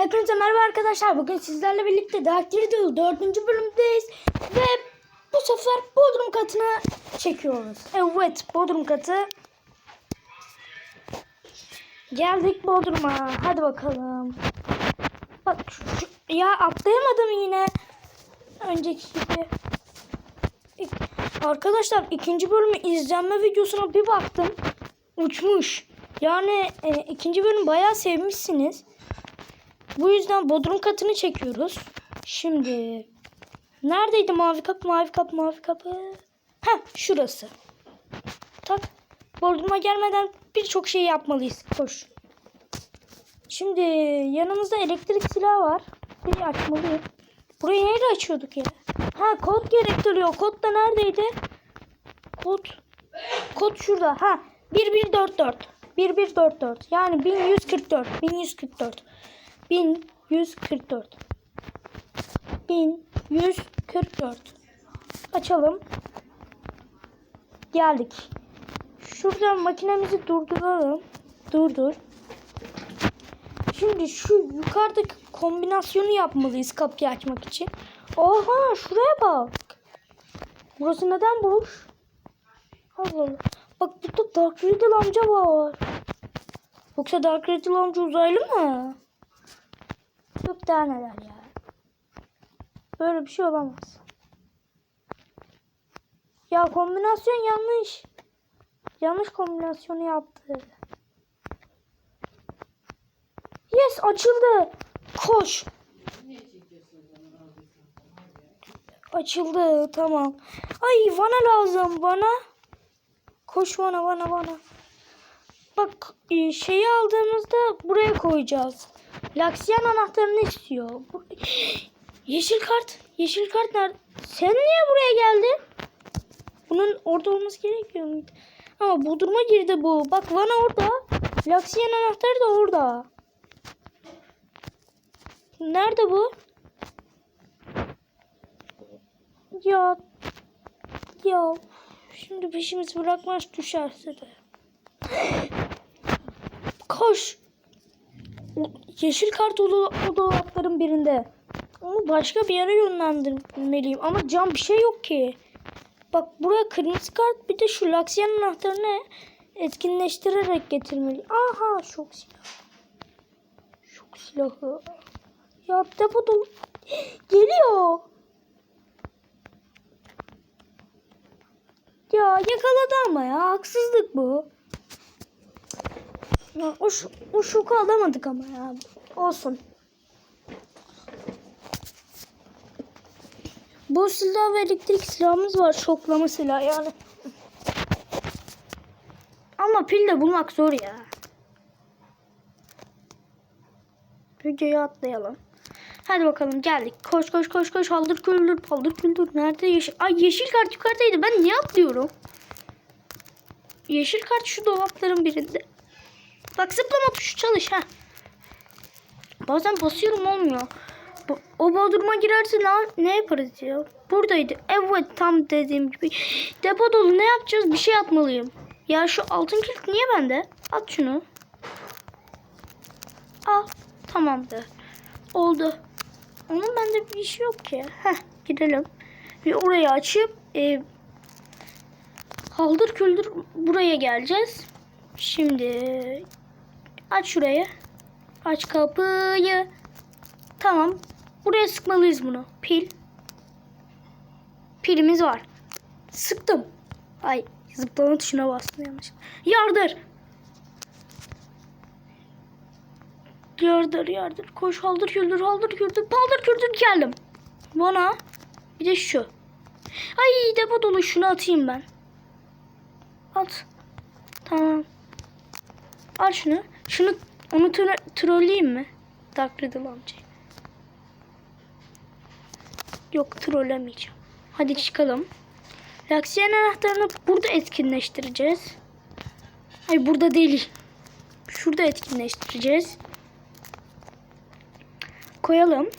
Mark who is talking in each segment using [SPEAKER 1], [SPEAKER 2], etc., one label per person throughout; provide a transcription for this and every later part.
[SPEAKER 1] Hepinize merhaba arkadaşlar. Bugün sizlerle birlikte Dark Riddle 4. bölümdeyiz. Ve bu sefer Bodrum katına çekiyoruz. Evet Bodrum katı. Geldik Bodrum'a. Hadi bakalım. Bak şu, ya atlayamadım yine. Önceki gibi. Arkadaşlar ikinci bölümü izlenme videosuna bir baktım. Uçmuş. Yani e, ikinci bölüm bayağı sevmişsiniz. Bu yüzden bodrum katını çekiyoruz. Şimdi neredeydi mavi kapı mavi kapı mavi kapı? Ha şurası. Tak. Bodruma gelmeden birçok şey yapmalıyız. Koş. Şimdi yanımızda elektrik silahı var. Bir açmalıyım. Burayı neyle açıyorduk ya? Ha kod gerektiriyor. Kod da neredeydi? Kod. Kod şurada. Ha 1144. 1144. Yani 1144. 1144. 1144. 1144. Açalım. Geldik. Şuradan makinemizi durduralım. Durdur. Şimdi şu yukarıdaki kombinasyonu yapmalıyız kapıyı açmak için. Oha şuraya bak. Burası neden boş? Allah Allah. Bak burada Dark Riddle amca var. Yoksa Dark Riddle amca uzaylı mı? Yok daha neler ya. Böyle bir şey olamaz. Ya kombinasyon yanlış. Yanlış kombinasyonu yaptı. Yes açıldı. Koş. Açıldı tamam. Ay vana lazım bana. Koş vana vana vana. Bak e, şeyi aldığımızda buraya koyacağız. Laksiyan anahtarını istiyor. Yeşil kart. Yeşil kart nerede? Sen niye buraya geldin? Bunun orada olması gerekiyor muydu? Ama Bodrum'a girdi bu. Bak Vana orada. Laksiyan anahtarı da orada. Nerede bu? Ya. Ya. Şimdi peşimizi bırakmaz düşerse de. Koş. Yeşil kart o, o dolapların birinde. Onu başka bir yere yönlendirmeliyim. Ama cam bir şey yok ki. Bak buraya kırmızı kart bir de şu laksiyan anahtarını etkinleştirerek getirmeliyim. Aha şok silah. Şok silahı. Ya depo dolu. Geliyor. Ya yakaladı ama ya haksızlık bu. Ya, o, ş- o şoku alamadık ama ya. Olsun. Bu silah ve elektrik silahımız var. Şoklama silahı yani. Ama pil de bulmak zor ya. Videoyu atlayalım. Hadi bakalım geldik. Koş koş koş koş. Haldır küldür paldır küldür. Nerede yeşil? Ay yeşil kart yukarıdaydı. Ben niye atlıyorum? Yeşil kart şu dolapların birinde. Bak zıplama tuşu çalış ha. Bazen basıyorum olmuyor. O bodruma girerse ne, ne yaparız ya? Buradaydı. Evet tam dediğim gibi. Depo dolu ne yapacağız? Bir şey atmalıyım. Ya şu altın kilit niye bende? At şunu. Al. Tamamdır. Oldu. Onun bende bir işi yok ki. Heh gidelim. Bir orayı açıp e, haldır küldür buraya geleceğiz. Şimdi aç şurayı. Aç kapıyı. Tamam. Buraya sıkmalıyız bunu. Pil. Pilimiz var. Sıktım. Ay zıplama tuşuna bastım yanlış. Yardır. Yardır yardır. Koş haldır küldür haldır küldür. Paldır küldür geldim. Bana. Bir de şu. Ay depo dolu şunu atayım ben. At. Tamam. Al şunu. Şunu onu tro- trolleyeyim mi? Dark Riddle amcayı. Yok trollemeyeceğim. Hadi çıkalım. Laksiyen anahtarını burada etkinleştireceğiz. Ay burada değil. Şurada etkinleştireceğiz. Koyalım.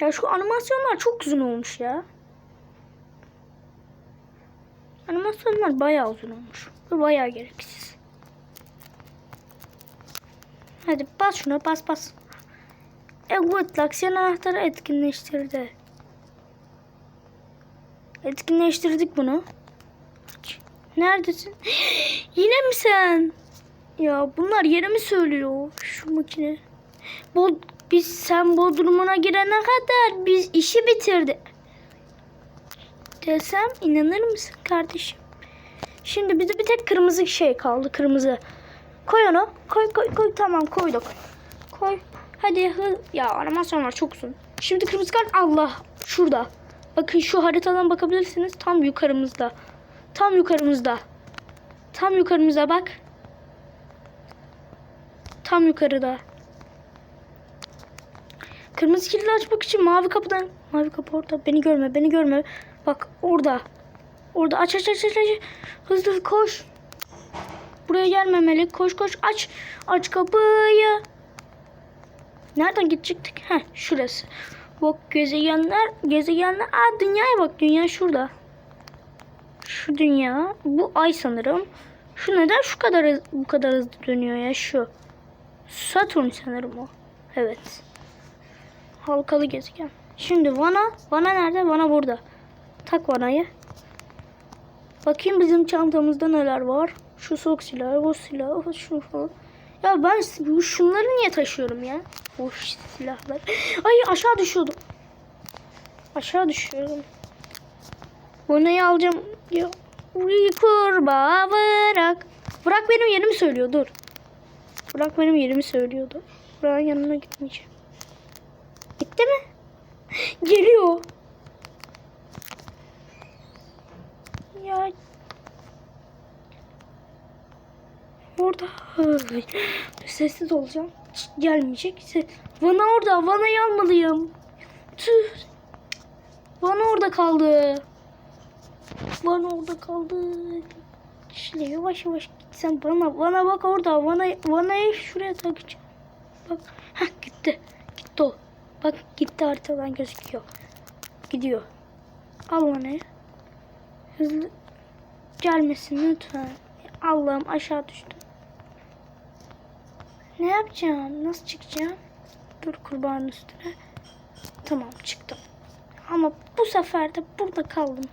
[SPEAKER 1] Ya şu animasyonlar çok uzun olmuş ya. Animasyonlar bayağı uzun olmuş. Ve bayağı gereksiz. Hadi bas şuna bas bas. Evet, Laksiyon anahtarı etkinleştirdi. Etkinleştirdik bunu. Neredesin? Yine mi sen? Ya bunlar yere mi söylüyor şu makine? Bol, biz sen Bodrum'una girene kadar biz işi bitirdi. Desem inanır mısın kardeşim? Şimdi bize bir tek kırmızı şey kaldı kırmızı. Koy onu. Koy koy koy tamam koyduk. Koy. Hadi hı. Ya animasyonlar çok uzun. Şimdi kırmızı kart Allah şurada. Bakın şu haritadan bakabilirsiniz. Tam yukarımızda. Tam yukarımızda. Tam yukarımızda bak. Tam yukarıda. Kırmızı kilidi açmak için mavi kapıdan. Mavi kapı orada. Beni görme, beni görme. Bak orada. Orada aç aç aç aç. aç. Hızlı koş. Buraya gelmemeli. Koş koş aç. Aç kapıyı. Nereden gidecektik? Heh şurası. Bak gezegenler, gezegenler. Aa dünyaya bak. Dünya şurada. Şu dünya. Bu ay sanırım. Şu neden şu kadar bu kadar hızlı dönüyor ya şu. Satürn sanırım o. Evet. Halkalı gezegen. Şimdi Vana. Vana nerede? Vana burada. Tak Vana'yı. Bakayım bizim çantamızda neler var. Şu soğuk silah, bu silah, şu falan. Ya ben bu şunları niye taşıyorum ya? Bu silahlar. Ay aşağı düşüyordum. Aşağı düşüyorum. Vana'yı alacağım. Ya. Kurbağa bırak. Bırak benim yerimi söylüyor dur. Bırak benim yerimi söylüyordu. Burak'ın yanına gitmeyeceğim. Gitti mi? Geliyor. Ya. Orada. Sessiz olacağım. Hiç gelmeyecek. Vana orada. Vana'yı almalıyım. Tüh. Vana orada kaldı. Vana orada kaldı. Şöyle yavaş yavaş gitsem bana bana bak orada bana vanayı şuraya takacağım. Bak ha gitti. Gitti o. Bak gitti haritadan gözüküyor. Gidiyor. Al vanayı. Hızlı gelmesin lütfen. Allah'ım aşağı düştüm. Ne yapacağım? Nasıl çıkacağım? Dur kurbanın üstüne. Tamam çıktım. Ama bu sefer de burada kaldım.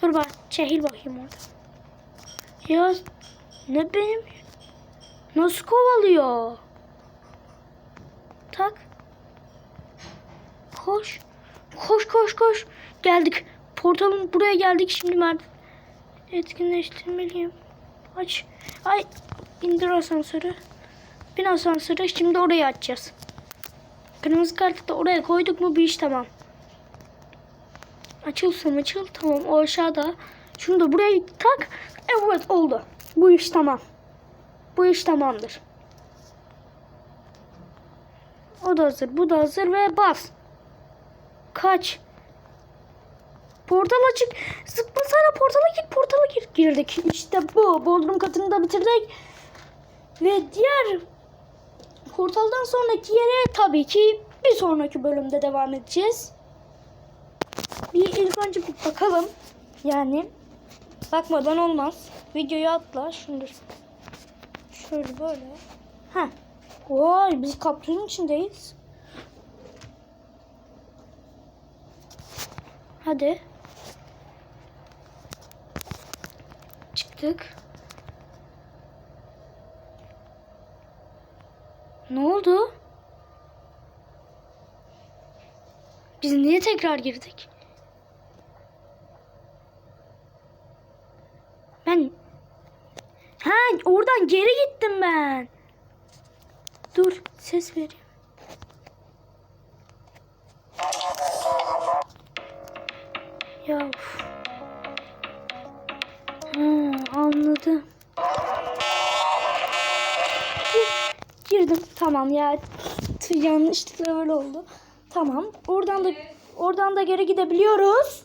[SPEAKER 1] Kurban çehil bakayım orada. Ya ne benim? Nasıl kovalıyor? Tak. Koş. Koş koş koş. Geldik. Portalın buraya geldik şimdi Mert. Etkinleştirmeliyim. Aç. Ay indir asansörü. Bin asansörü şimdi orayı açacağız. Kırmızı kartı da oraya koyduk mu bir iş tamam. Açılsın açıl tamam o aşağıda. Şunu da buraya tak. Evet oldu. Bu iş tamam. Bu iş tamamdır. O da hazır. Bu da hazır ve bas. Kaç. Portal açık. Zıplasana portala gir. Portala gir. Girdik. İşte bu. Bodrum katını da bitirdik. Ve diğer portaldan sonraki yere tabii ki bir sonraki bölümde devam edeceğiz. Bir ilk önce bir bakalım. Yani bakmadan olmaz. Videoyu atla. Şimdi şöyle böyle. Ha. Vay biz kapsülün içindeyiz. Hadi. Çıktık. Ne oldu? Biz niye tekrar girdik? Ben Ha oradan geri gittim ben. Dur ses vereyim. Ya uf. Ha, anladım. Tamam ya. Yanlışlıkla öyle oldu. Tamam. Oradan da oradan da geri gidebiliyoruz.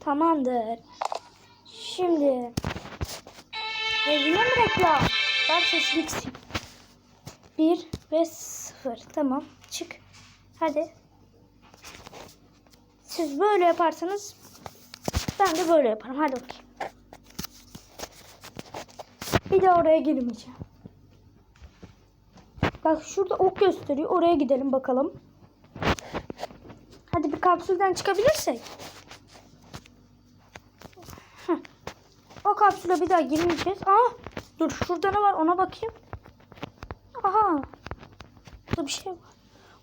[SPEAKER 1] Tamamdır. Şimdi Evine mi reklam? Ben sesini kısayım. Bir ve sıfır. Tamam. Çık. Hadi. Siz böyle yaparsanız ben de böyle yaparım. Hadi bakayım. Bir de oraya girmeyeceğim. Bak şurada ok gösteriyor. Oraya gidelim bakalım. Hadi bir kapsülden çıkabilirsek. Heh. O kapsüle bir daha girmeyeceğiz. Aa, dur şurada ne var ona bakayım. Aha. Burada bir şey var.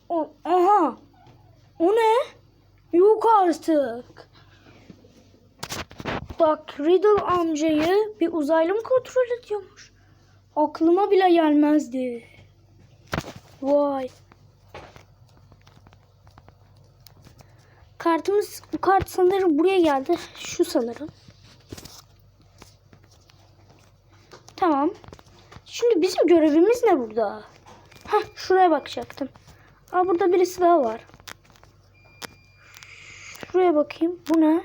[SPEAKER 1] O, aha. O ne? Yok artık. Bak Riddle amcayı bir uzaylı mı kontrol ediyormuş? Aklıma bile gelmezdi. Vay. Kartımız, bu kart sanırım buraya geldi. Şu sanırım. Tamam. Şimdi bizim görevimiz ne burada? Hah şuraya bakacaktım. Aa burada birisi daha var. Şuraya bakayım. Bu ne?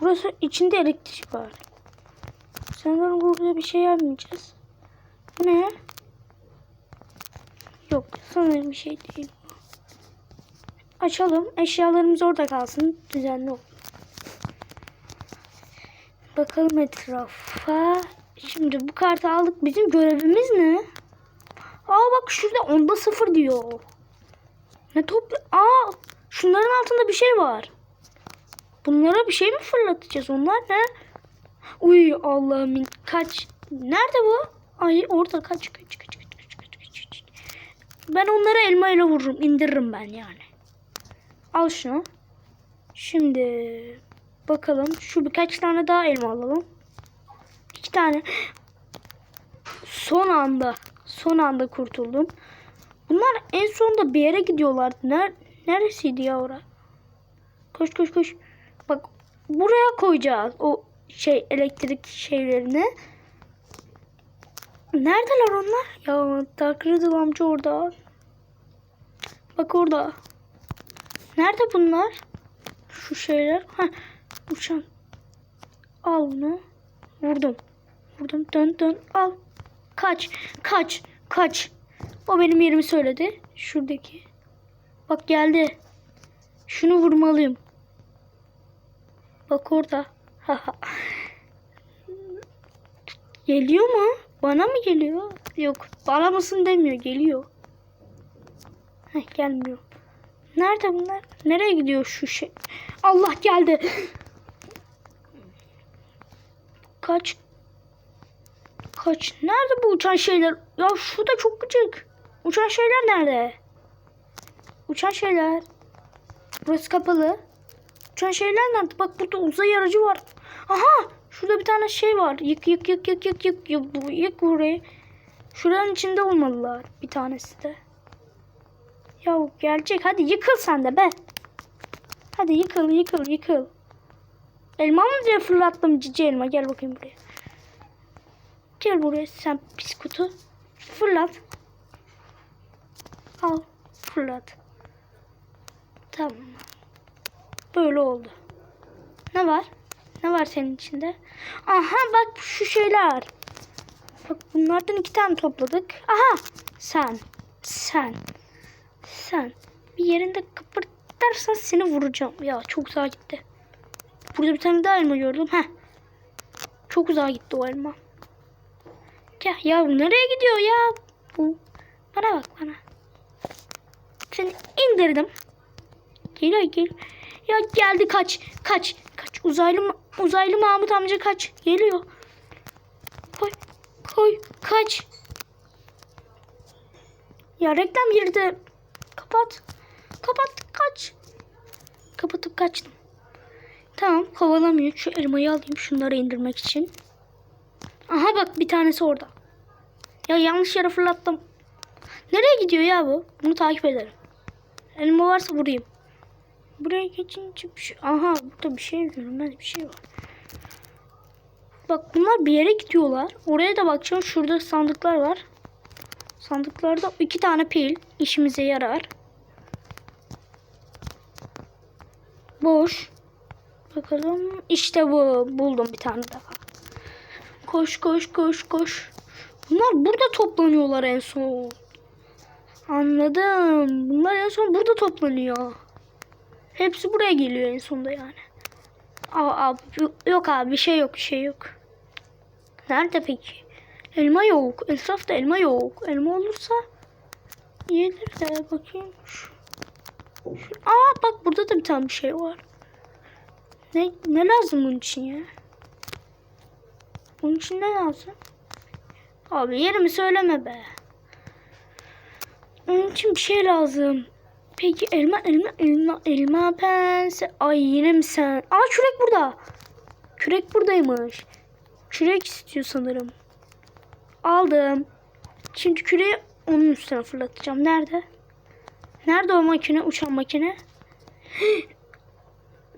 [SPEAKER 1] Burası içinde elektrik var. Sanırım burada bir şey yapmayacağız. Bu ne? Yok sanırım bir şey değil. Açalım. Eşyalarımız orada kalsın. Düzenli ol. Bakalım etrafa. Şimdi bu kartı aldık. Bizim görevimiz ne? Aa bak şurada onda sıfır diyor. Ne topla... Aa şunların altında bir şey var. Bunlara bir şey mi fırlatacağız? Onlar ne? Uy Allah'ım kaç. Nerede bu? Ay orada kaç kaç. kaç. Ben onları elma ile vururum. indiririm ben yani. Al şunu. Şimdi bakalım. Şu birkaç tane daha elma alalım. İki tane. Son anda. Son anda kurtuldum. Bunlar en sonunda bir yere gidiyorlardı. Ner neresiydi ya ora? Koş koş koş. Bak buraya koyacağız o şey elektrik şeylerini. Neredeler onlar? Ya Dark Riddle amca orada. Bak orada. Nerede bunlar? Şu şeyler. Ha, uçan. Al bunu. Vurdum. Vurdum. Dön dön. Al. Kaç. Kaç. Kaç. O benim yerimi söyledi. Şuradaki. Bak geldi. Şunu vurmalıyım. Bak orada. geliyor mu? Bana mı geliyor? Yok. Bana mısın demiyor. Geliyor. Heh, gelmiyor. Nerede bunlar? Nereye gidiyor şu şey? Allah geldi. Kaç. Kaç. Nerede bu uçan şeyler? Ya şurada çok gıcık. Uçan şeyler nerede? Uçan şeyler. Burası kapalı. Uçan şeyler nerede? Bak burada uzay aracı var. Aha! Şurada bir tane şey var. Yık yık yık yık yık yık yık, yık burayı. Şuranın içinde olmalılar. Bir tanesi de. Ya gelecek. Hadi yıkıl sen de be. Hadi yıkıl yıkıl yıkıl. Elma mı diye fırlattım cici elma. Gel bakayım buraya. Gel buraya sen pis kutu. Fırlat. Al. Fırlat. Tamam. Böyle oldu. Ne var? Ne var senin içinde? Aha bak şu şeyler. Bak bunlardan iki tane topladık. Aha sen. Sen. Sen. Bir yerinde kıpırdarsan seni vuracağım. Ya çok uzağa gitti. Burada bir tane daha elma gördüm. Heh. Çok uzağa gitti o elma. Ya, ya nereye gidiyor ya? Bu. Bana bak bana. Seni indirdim. Geliyor geliyor. Ya geldi kaç. Kaç. Kaç. Uzaylı uzaylı Mahmut amca kaç. Geliyor. Koy. Koy. Kaç. Ya reklam girdi. Kapat. Kapat. Kaç. Kapatıp kaçtım. Tamam kovalamıyor. Şu elmayı alayım şunları indirmek için. Aha bak bir tanesi orada. Ya yanlış yere fırlattım. Nereye gidiyor ya bu? Bunu takip ederim. Elma varsa vurayım. Buraya geçince bir şey... Aha burada bir şey görünmez bir şey var. Bak bunlar bir yere gidiyorlar. Oraya da bakacağım. Şurada sandıklar var. Sandıklarda iki tane pil işimize yarar. Boş. Bakalım. İşte bu. Buldum bir tane daha. Koş koş koş koş. Bunlar burada toplanıyorlar en son. Anladım. Bunlar en son burada toplanıyor. Hepsi buraya geliyor en sonunda yani. Aa, abi, yok abi bir şey yok bir şey yok. Nerede peki? Elma yok. Etrafta elma yok. Elma olursa Gelir de bakayım. Aa bak burada da bir tane bir şey var. Ne, ne lazım bunun için ya? Bunun için ne lazım? Abi yerimi söyleme be. Onun için bir şey lazım. Peki elma elma elma elma pense. Ay yine mi sen? Aa kürek burada. Kürek buradaymış. Kürek istiyor sanırım. Aldım. Şimdi küreği onun üstüne fırlatacağım. Nerede? Nerede o makine? Uçan makine?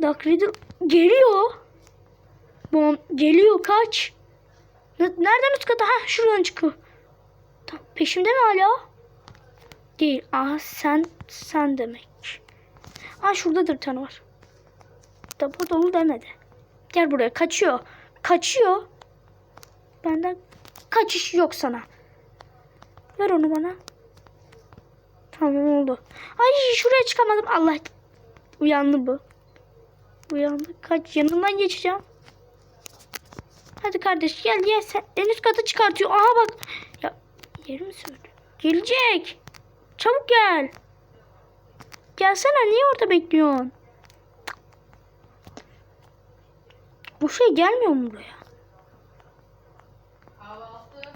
[SPEAKER 1] Dark Riddle geliyor. Bom geliyor kaç. Ne- Nereden üst kata? Ha şuradan çıkıyor. Tamam, peşimde mi hala? Değil. Aa sen sen demek. Aa şurada bir tane var. Da bu dolu demedi. Gel buraya kaçıyor. Kaçıyor. Benden kaçış yok sana. Ver onu bana. Tamam oldu. Ay şuraya çıkamadım. Allah. Uyandı bu. Uyandı. Kaç yanından geçeceğim. Hadi kardeş gel gel sen en üst katı çıkartıyor. Aha bak. Ya yerimi söyle. Gelecek. Çabuk gel. Gelsene niye orada bekliyorsun? Bu şey gelmiyor mu buraya?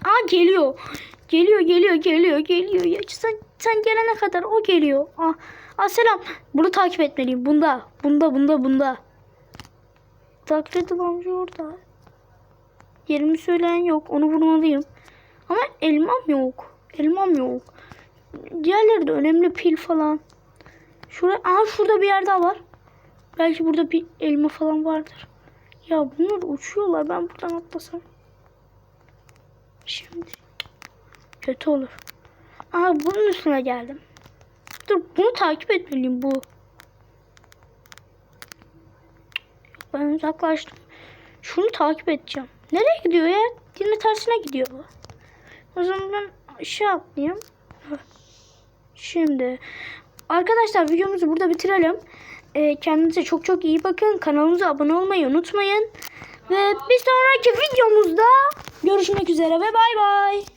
[SPEAKER 1] Aa geliyor. Geliyor geliyor geliyor geliyor. Ya, sen, sen gelene kadar o geliyor. Aa, aa selam. Bunu takip etmeliyim. Bunda. Bunda bunda bunda. Takip edin amca orada. Yerimi söyleyen yok. Onu vurmalıyım. Ama elmam yok. Elmam yok. Diğerleri de önemli pil falan. Şuraya, aa şurada bir yer daha var. Belki burada bir elma falan vardır. Ya bunlar uçuyorlar. Ben buradan atlasam. Şimdi kötü olur. Aa bunun üstüne geldim. Dur bunu takip etmeliyim bu. Ben uzaklaştım. Şunu takip edeceğim. Nereye gidiyor ya? Yine tersine gidiyor bu. O zaman ben aşağı atlayayım. Şimdi arkadaşlar videomuzu burada bitirelim. Ee, kendinize çok çok iyi bakın. Kanalımıza abone olmayı unutmayın. Ve bir sonraki videomuzda görüşmek üzere ve bay bay.